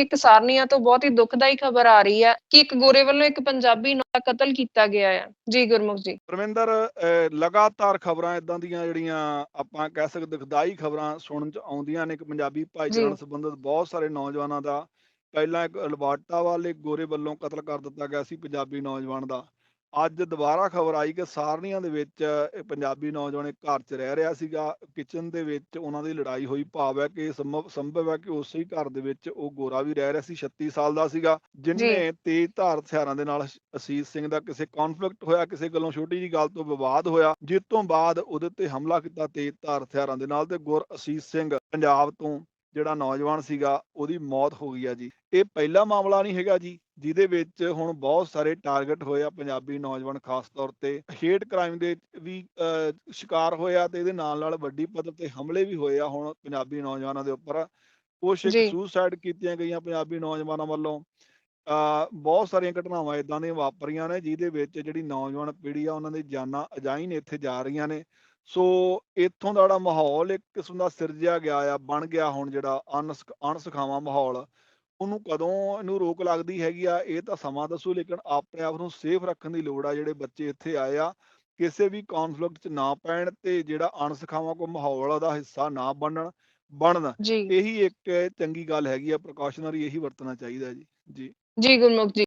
ਇੱਕ ਸਾਰਨੀਆ ਤੋਂ ਬਹੁਤ ਹੀ ਦੁਖਦਾਈ ਖਬਰ ਆ ਰਹੀ ਹੈ ਕਿ ਇੱਕ ਗੋਰੇ ਵੱਲੋਂ ਇੱਕ ਪੰਜਾਬੀ ਨੂੰ ਕਤਲ ਕੀਤਾ ਗਿਆ ਹੈ ਜੀ ਗੁਰਮੁਖ ਜੀ। ਪਰਮਿੰਦਰ ਅਹ, ਲਗਾਤਾਰ ਖਬਰਾਂ ਇਦਾਂ ਦੀਆਂ ਜਿਹੜੀਆਂ ਆਪਾਂ ਕਹਿ ਸਕਦੇ ਦੁਖਦਾਈ ਖਬਰਾਂ ਸੁਣਨ ਚ ਆਉਂਦੀਆਂ ਨੇ ਕਿ ਪੰਜਾਬੀ ਭਾਈਚਾਰੇ ਨਾਲ ਸੰਬੰਧਿਤ ਬਹੁਤ ਸਾਰੇ ਨੌਜਵਾਨਾਂ ਦਾ। ਪਹਿਲਾਂ ਇੱਕ ਅਲਬਰਟਾ ਵਾਲੇ ਗੋਰੇ ਵੱਲੋਂ ਕਤਲ ਕਰ ਦਿੱਤਾ ਗਿਆ ਸੀ ਪੰਜਾਬੀ ਨੌਜਵਾਨ ਦਾ। ਅੱਜ ਦੁਬਾਰਾ ਖਬਰ ਆਈ ਕਿ ਸਾਰਨੀਆਂ ਦੇ ਵਿੱਚ ਪੰਜਾਬੀ ਨੌਜਵਾਨ ਇੱਕ ਘਰ 'ਚ ਰਹਿ ਰਿਹਾ ਸੀਗਾ। ਕਿਚਨ ਦੇ ਵਿੱਚ ਉਹਨਾਂ ਦੀ ਲੜਾਈ ਹੋਈ। ਭਾਵ ਹੈ ਕਿ ਸੰਭਵ ਸੰਭਵ ਹੈ ਕਿ ਉਸੇ ਹੀ ਘਰ ਦੇ ਵਿੱਚ ਉਹ ਗੋਰਾ ਵੀ ਰਹਿ ਰਿਹਾ ਸੀ 36 ਸਾਲ ਦਾ ਸੀਗਾ। ਜਿਨਨੇ ਤੇਜ਼ ਧਾਰ ਹਥਿਆਰਾਂ ਦੇ ਨਾਲ ਅਸੀਸ ਸਿੰਘ ਦਾ ਕਿਸੇ ਕਨਫਲਿਕਟ ਹੋਇਆ ਕਿਸੇ ਗੱਲੋਂ ਛੋਟੀ ਜੀ ਗੱਲ ਤੋਂ ਵਿਵਾਦ ਹੋਇਆ ਜਿਸ ਤੋਂ ਬਾਅਦ ਉਹਦੇ ਤੇ ਹਮਲਾ ਕੀਤਾ ਤੇਜ਼ ਧਾਰ ਹਥਿਆਰਾਂ ਦੇ ਨਾਲ ਤੇ ਗੁਰ ਅਸੀਸ ਸਿੰਘ ਪੰਜਾਬ ਤੋਂ ਜਿਹੜਾ ਨੌਜਵਾਨ ਸੀਗਾ ਉਹਦੀ ਮੌਤ ਹੋ ਗਈ ਆ ਜੀ। ਇਹ ਪਹਿਲਾ ਮਾਮਲਾ ਨਹੀਂ ਹੈਗਾ ਜੀ ਜਿਹਦੇ ਵਿੱਚ ਹੁਣ ਬਹੁਤ ਸਾਰੇ ਟਾਰਗੇਟ ਹੋਏ ਆ ਪੰਜਾਬੀ ਨੌਜਵਾਨ ਖਾਸ ਤੌਰ ਤੇ। ਹੇਟ ਕ੍ਰਾਈਮ ਦੇ ਵੀ ਸ਼ਿਕਾਰ ਹੋਇਆ ਤੇ ਇਹਦੇ ਨਾਲ ਨਾਲ ਵੱਡੀ ਪੱਧਰ ਤੇ ਹਮਲੇ ਵੀ ਹੋਏ ਆ ਹੁਣ ਪੰਜਾਬੀ ਨੌਜਵਾਨਾਂ ਦੇ ਉੱਪਰ। ਜੀ। ਸੁਸਾਈਡ ਕੀਤੀਆਂ ਗਈਆਂ ਪੰਜਾਬੀ ਨੌਜਵਾਨਾਂ ਵੱਲੋਂ। ਬਹੁਤ ਸਾਰੀਆਂ ਘਟਨਾਵਾਂ ਇਦਾਂ ਦੀਆਂ ਵਾਪਰੀਆਂ ਨੇ ਜਿਹਦੇ ਵਿੱਚ ਜਿਹੜੀ ਨੌਜਵਾਨ ਪੀੜ੍ਹੀ ਆ ਉਹਨਾਂ ਦੀ ਜਾਨਾਂ ਅਜਾਈਂ ਇੱਥੇ ਜਾ ਰਹੀਆਂ ਨੇ। ਸੋ ਇੱਥੋਂ ਦਾ ਜਿਹੜਾ ਮਾਹੌਲ ਇੱਕ ਕਿਸਮ ਦਾ ਸਿਰਜਿਆ ਗਿਆ ਆ ਬਣ ਗਿਆ ਹੁਣ ਜਿਹੜਾ ਅਣਸਖਾਵਾਂ ਮਾਹੌਲ। ਉਹਨੂੰ ਕਦੋਂ ਇਹਨੂੰ ਰੋਕ ਲੱਗਦੀ ਹੈਗੀ ਆ ਇਹ ਤਾਂ ਸਮਾਂ ਦੱਸੂ ਲੇਕਿਨ ਆਪਣੇ ਆਪ ਨੂੰ ਸੇਫ ਰੱਖਣ ਦੀ ਲੋੜ ਆ ਜਿਹੜੇ ਬੱਚੇ ਇੱਥੇ ਆਏ ਆ ਕਿਸੇ ਵੀ ਕੌਨਫਲਿਕਟ 'ਚ ਨਾ ਪੈਣ ਤੇ ਜਿਹੜਾ ਅਣਸਖਾਵਾਂ ਕੋ ਮਾਹੌਲ ਉਹਦਾ ਹਿੱਸਾ ਨਾ ਬਣਨ ਬਣਨ। ਇਹੀ ਇੱਕ ਚੰਗੀ ਗੱਲ ਹੈਗੀ ਆ ਪ੍ਰੀਕਾਸ਼ਨਰੀ ਇਹੀ ਵਰਤਣਾ ਚਾਹੀਦਾ ਜੀ। ਜੀ। ਜੀ ਗੁਰਮੁਖ ਜੀ।